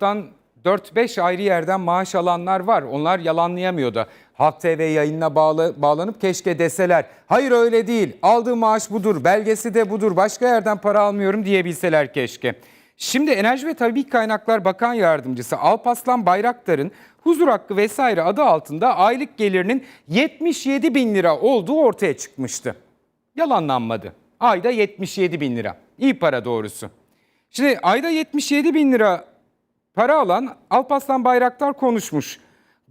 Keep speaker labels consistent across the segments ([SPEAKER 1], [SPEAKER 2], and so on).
[SPEAKER 1] taraftan 4-5 ayrı yerden maaş alanlar var. Onlar yalanlayamıyor da. Halk TV yayınına bağlı, bağlanıp keşke deseler. Hayır öyle değil. Aldığı maaş budur. Belgesi de budur. Başka yerden para almıyorum diyebilseler keşke. Şimdi Enerji ve Tabii Kaynaklar Bakan Yardımcısı Alpaslan Bayraktar'ın huzur hakkı vesaire adı altında aylık gelirinin 77 bin lira olduğu ortaya çıkmıştı. Yalanlanmadı. Ayda 77 bin lira. İyi para doğrusu. Şimdi ayda 77 bin lira para alan Alparslan Bayraktar konuşmuş.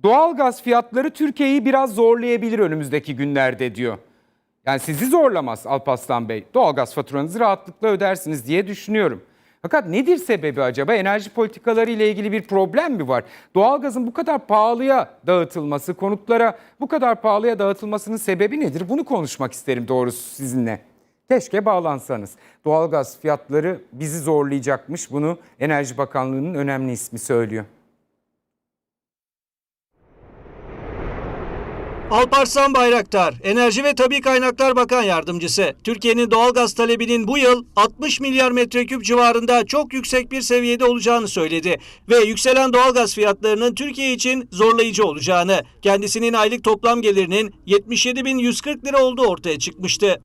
[SPEAKER 1] Doğalgaz fiyatları Türkiye'yi biraz zorlayabilir önümüzdeki günlerde diyor. Yani sizi zorlamaz Alparslan Bey. Doğalgaz faturanızı rahatlıkla ödersiniz diye düşünüyorum. Fakat nedir sebebi acaba? Enerji politikaları ile ilgili bir problem mi var? Doğalgazın bu kadar pahalıya dağıtılması, konutlara bu kadar pahalıya dağıtılmasının sebebi nedir? Bunu konuşmak isterim doğrusu sizinle. Keşke bağlansanız. Doğalgaz fiyatları bizi zorlayacakmış. Bunu Enerji Bakanlığı'nın önemli ismi söylüyor.
[SPEAKER 2] Alparslan Bayraktar, Enerji ve Tabi Kaynaklar Bakan Yardımcısı. Türkiye'nin doğalgaz talebinin bu yıl 60 milyar metreküp civarında çok yüksek bir seviyede olacağını söyledi ve yükselen doğalgaz fiyatlarının Türkiye için zorlayıcı olacağını, kendisinin aylık toplam gelirinin 77.140 lira olduğu ortaya çıkmıştı.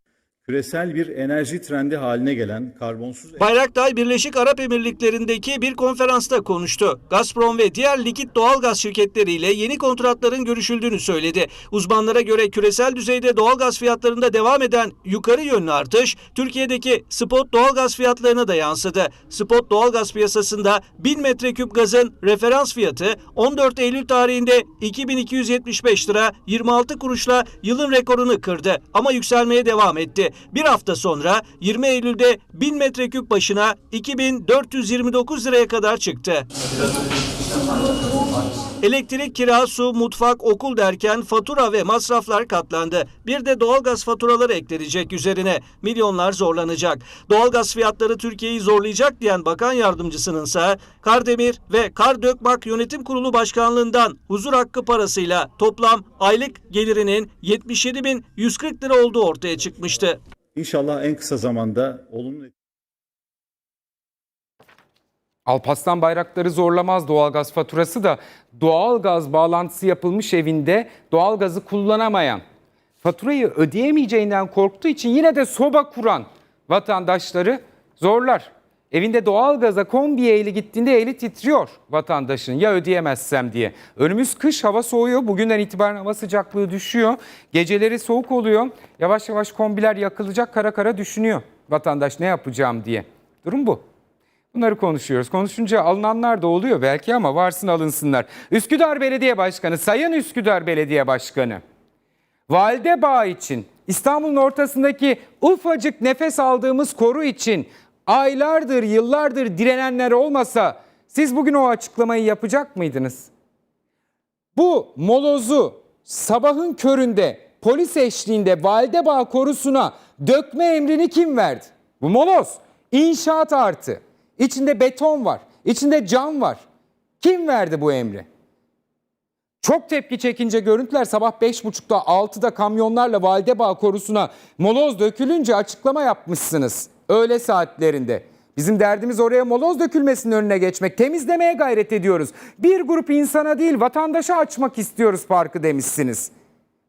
[SPEAKER 3] Küresel bir enerji trendi haline gelen karbonsuz
[SPEAKER 2] Bayraktar Birleşik Arap Emirlikleri'ndeki bir konferansta konuştu. Gazprom ve diğer likit doğalgaz şirketleriyle yeni kontratların görüşüldüğünü söyledi. Uzmanlara göre küresel düzeyde doğalgaz fiyatlarında devam eden yukarı yönlü artış Türkiye'deki spot doğalgaz fiyatlarına da yansıdı. Spot doğalgaz piyasasında 1000 metreküp gazın referans fiyatı 14 Eylül tarihinde 2275 lira 26 kuruşla yılın rekorunu kırdı ama yükselmeye devam etti. Bir hafta sonra 20 Eylül'de 1000 metreküp başına 2429 liraya kadar çıktı. Elektrik, kira, su, mutfak, okul derken fatura ve masraflar katlandı. Bir de doğalgaz faturaları eklenecek üzerine. Milyonlar zorlanacak. Doğalgaz fiyatları Türkiye'yi zorlayacak diyen bakan yardımcısının ise Kardemir ve Kardökbak Yönetim Kurulu Başkanlığından huzur hakkı parasıyla toplam aylık gelirinin 77.140 lira olduğu ortaya çıkmıştı.
[SPEAKER 3] İnşallah en kısa zamanda olumlu
[SPEAKER 1] Alparslan bayrakları zorlamaz doğalgaz faturası da doğalgaz bağlantısı yapılmış evinde doğalgazı kullanamayan, faturayı ödeyemeyeceğinden korktuğu için yine de soba kuran vatandaşları zorlar. Evinde doğalgaza kombiye eli gittiğinde eli titriyor vatandaşın ya ödeyemezsem diye. Önümüz kış hava soğuyor. Bugünden itibaren hava sıcaklığı düşüyor. Geceleri soğuk oluyor. Yavaş yavaş kombiler yakılacak kara kara düşünüyor vatandaş ne yapacağım diye. Durum bu. Bunları konuşuyoruz. Konuşunca alınanlar da oluyor belki ama varsın alınsınlar. Üsküdar Belediye Başkanı, Sayın Üsküdar Belediye Başkanı. Validebağ için, İstanbul'un ortasındaki ufacık nefes aldığımız koru için aylardır, yıllardır direnenler olmasa siz bugün o açıklamayı yapacak mıydınız? Bu molozu sabahın köründe polis eşliğinde Validebağ korusuna dökme emrini kim verdi? Bu moloz inşaat artı. İçinde beton var, içinde cam var. Kim verdi bu emri? Çok tepki çekince görüntüler sabah 5.30'da 6'da kamyonlarla Validebağ korusuna moloz dökülünce açıklama yapmışsınız. Öğle saatlerinde. Bizim derdimiz oraya moloz dökülmesinin önüne geçmek. Temizlemeye gayret ediyoruz. Bir grup insana değil vatandaşa açmak istiyoruz parkı demişsiniz.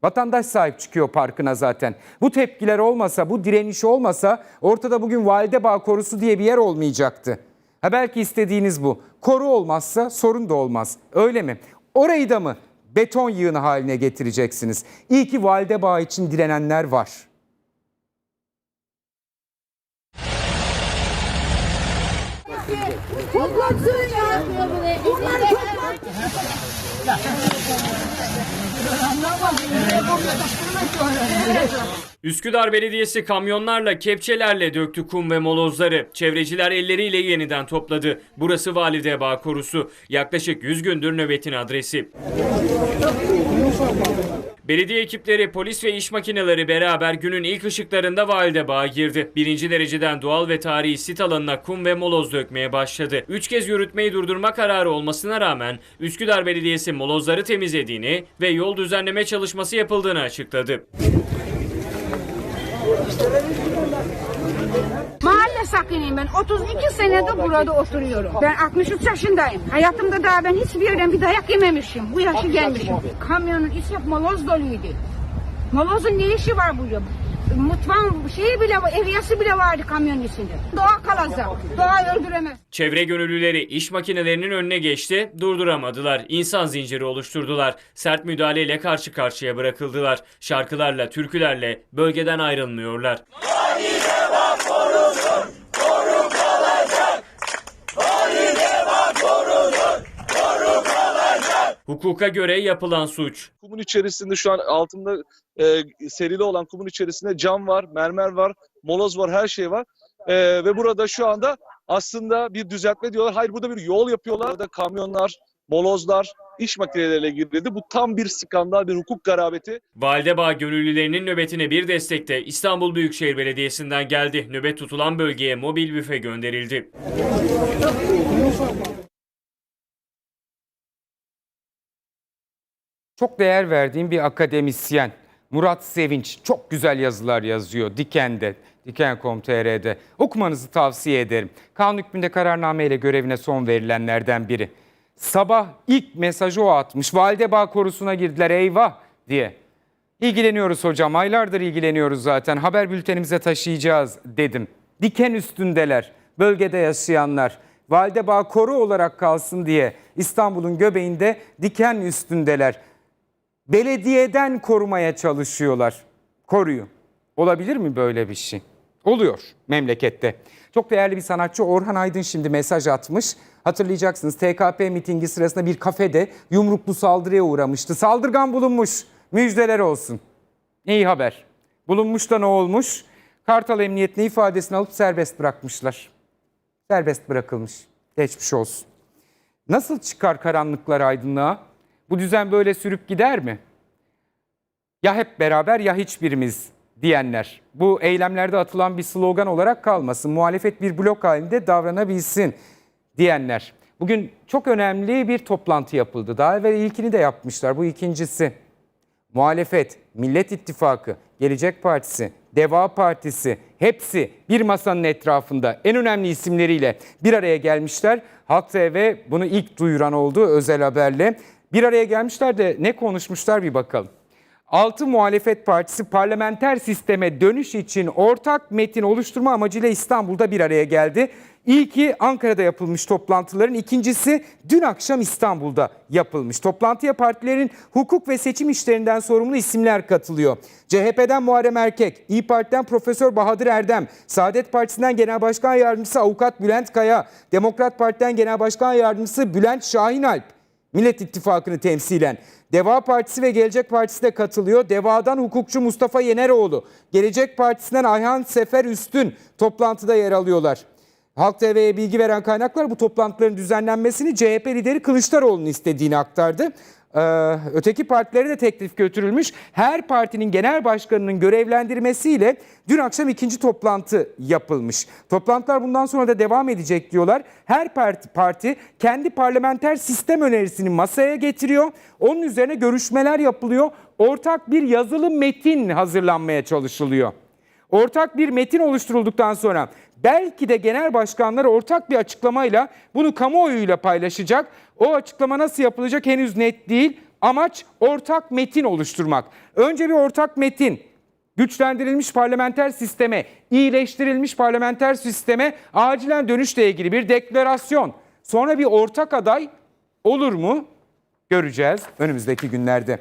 [SPEAKER 1] Vatandaş sahip çıkıyor parkına zaten. Bu tepkiler olmasa, bu direniş olmasa ortada bugün Validebağ korusu diye bir yer olmayacaktı. Ha belki istediğiniz bu. Koru olmazsa sorun da olmaz. Öyle mi? Orayı da mı beton yığını haline getireceksiniz? İyi ki Validebağ için direnenler var.
[SPEAKER 4] Üsküdar Belediyesi kamyonlarla, kepçelerle döktü kum ve molozları. Çevreciler elleriyle yeniden topladı. Burası Validebağ Korusu. Yaklaşık 100 gündür nöbetin adresi. Belediye ekipleri, polis ve iş makineleri beraber günün ilk ışıklarında Validebağ'a girdi. Birinci dereceden doğal ve tarihi sit alanına kum ve moloz dökmeye başladı. Üç kez yürütmeyi durdurma kararı olmasına rağmen Üsküdar Belediyesi molozları temizlediğini ve yol düzenleme çalışması yapıldığını açıkladı.
[SPEAKER 5] Sakiniyim ben. 32 senedir burada oturuyorum. Ben 63 yaşındayım. Hayatımda daha ben hiçbir yerden bir dayak yememişim. Bu yaşı gelmişim. Kamyonun içi hep moloz doluydu. Molozun ne işi var burada? Mutfağın şeyi bile, evyası bile vardı kamyonun içinde. Doğa kalacak. Doğa öldüremez.
[SPEAKER 4] Çevre gönüllüleri iş makinelerinin önüne geçti, durduramadılar. İnsan zinciri oluşturdular. Sert müdahaleyle karşı karşıya bırakıldılar. Şarkılarla, türkülerle bölgeden ayrılmıyorlar. Hukuka göre yapılan suç.
[SPEAKER 6] kumun içerisinde şu an altında e, serili olan kumun içerisinde cam var, mermer var, moloz var, her şey var. E, ve burada şu anda aslında bir düzeltme diyorlar. Hayır burada bir yol yapıyorlar. Burada kamyonlar, molozlar, iş makineleriyle girildi. Bu tam bir skandal, bir hukuk garabeti.
[SPEAKER 4] Validebağ gönüllülerinin nöbetine bir destek de İstanbul Büyükşehir Belediyesi'nden geldi. Nöbet tutulan bölgeye mobil büfe gönderildi.
[SPEAKER 1] Çok değer verdiğim bir akademisyen Murat Sevinç çok güzel yazılar yazıyor Diken'de, Diken.com.tr'de. Okumanızı tavsiye ederim. Kanun hükmünde kararname ile görevine son verilenlerden biri. Sabah ilk mesajı o atmış. Validebağ korusuna girdiler eyvah diye. İlgileniyoruz hocam. Aylardır ilgileniyoruz zaten. Haber bültenimize taşıyacağız dedim. Diken üstündeler. Bölgede yaşayanlar. Validebağ koru olarak kalsın diye İstanbul'un göbeğinde diken üstündeler. Belediyeden korumaya çalışıyorlar. Koruyu. Olabilir mi böyle bir şey? Oluyor memlekette. Çok değerli bir sanatçı Orhan Aydın şimdi mesaj atmış. Hatırlayacaksınız TKP mitingi sırasında bir kafede yumruklu saldırıya uğramıştı. Saldırgan bulunmuş. Müjdeler olsun. İyi haber. Bulunmuş da ne olmuş? Kartal Emniyetine ifadesini alıp serbest bırakmışlar. Serbest bırakılmış. Geçmiş olsun. Nasıl çıkar karanlıklar aydınlığa? Bu düzen böyle sürüp gider mi? Ya hep beraber ya hiçbirimiz diyenler. Bu eylemlerde atılan bir slogan olarak kalmasın. Muhalefet bir blok halinde davranabilsin diyenler. Bugün çok önemli bir toplantı yapıldı. Daha evvel ilkini de yapmışlar. Bu ikincisi. Muhalefet, Millet İttifakı, Gelecek Partisi, Deva Partisi hepsi bir masanın etrafında en önemli isimleriyle bir araya gelmişler. Halk TV bunu ilk duyuran oldu özel haberle. Bir araya gelmişler de ne konuşmuşlar bir bakalım. Altı muhalefet partisi parlamenter sisteme dönüş için ortak metin oluşturma amacıyla İstanbul'da bir araya geldi. İlki Ankara'da yapılmış toplantıların, ikincisi dün akşam İstanbul'da yapılmış. Toplantıya partilerin hukuk ve seçim işlerinden sorumlu isimler katılıyor. CHP'den Muharrem Erkek, İyi Parti'den Profesör Bahadır Erdem, Saadet Partisi'nden Genel Başkan Yardımcısı Avukat Bülent Kaya, Demokrat Parti'den Genel Başkan Yardımcısı Bülent Şahinalp, Millet İttifakı'nı temsilen. Deva Partisi ve Gelecek Partisi de katılıyor. Deva'dan hukukçu Mustafa Yeneroğlu, Gelecek Partisi'nden Ayhan Sefer Üstün toplantıda yer alıyorlar. Halk TV'ye bilgi veren kaynaklar bu toplantıların düzenlenmesini CHP lideri Kılıçdaroğlu'nun istediğini aktardı. Ee, öteki partilere de teklif götürülmüş. Her partinin genel başkanının görevlendirmesiyle dün akşam ikinci toplantı yapılmış. Toplantılar bundan sonra da devam edecek diyorlar. Her parti, parti kendi parlamenter sistem önerisini masaya getiriyor. Onun üzerine görüşmeler yapılıyor. Ortak bir yazılı metin hazırlanmaya çalışılıyor. Ortak bir metin oluşturulduktan sonra belki de genel başkanlar ortak bir açıklamayla bunu kamuoyuyla paylaşacak. O açıklama nasıl yapılacak henüz net değil. Amaç ortak metin oluşturmak. Önce bir ortak metin, güçlendirilmiş parlamenter sisteme, iyileştirilmiş parlamenter sisteme acilen dönüşle ilgili bir deklarasyon. Sonra bir ortak aday olur mu? Göreceğiz önümüzdeki günlerde.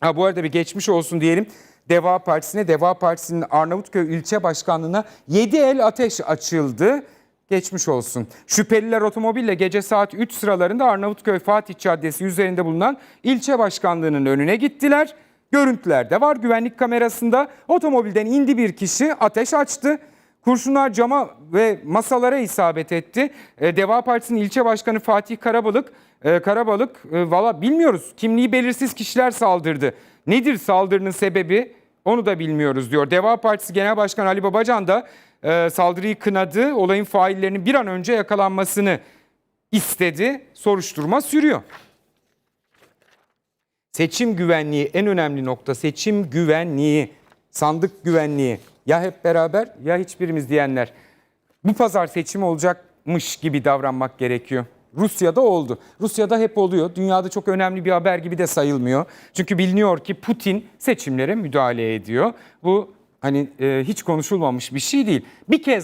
[SPEAKER 1] Ha, bu arada bir geçmiş olsun diyelim. Deva Partisi'ne, Deva Partisi'nin Arnavutköy ilçe başkanlığına 7 el ateş açıldı. Geçmiş olsun. Şüpheliler otomobille gece saat 3 sıralarında Arnavutköy Fatih Caddesi üzerinde bulunan ilçe başkanlığının önüne gittiler. Görüntüler de var güvenlik kamerasında. Otomobilden indi bir kişi ateş açtı. Kurşunlar cama ve masalara isabet etti. E, Deva Partisi'nin ilçe başkanı Fatih Karabalık, e, Karabalık e, valla bilmiyoruz. Kimliği belirsiz kişiler saldırdı. Nedir saldırının sebebi? Onu da bilmiyoruz diyor. Deva Partisi Genel Başkanı Ali Babacan da e, saldırıyı kınadı. Olayın faillerinin bir an önce yakalanmasını istedi. Soruşturma sürüyor. Seçim güvenliği en önemli nokta seçim güvenliği, sandık güvenliği. Ya hep beraber ya hiçbirimiz diyenler. Bu pazar seçim olacakmış gibi davranmak gerekiyor. Rusya'da oldu. Rusya'da hep oluyor. Dünyada çok önemli bir haber gibi de sayılmıyor. Çünkü biliniyor ki Putin seçimlere müdahale ediyor. Bu hani e, hiç konuşulmamış bir şey değil. Bir kez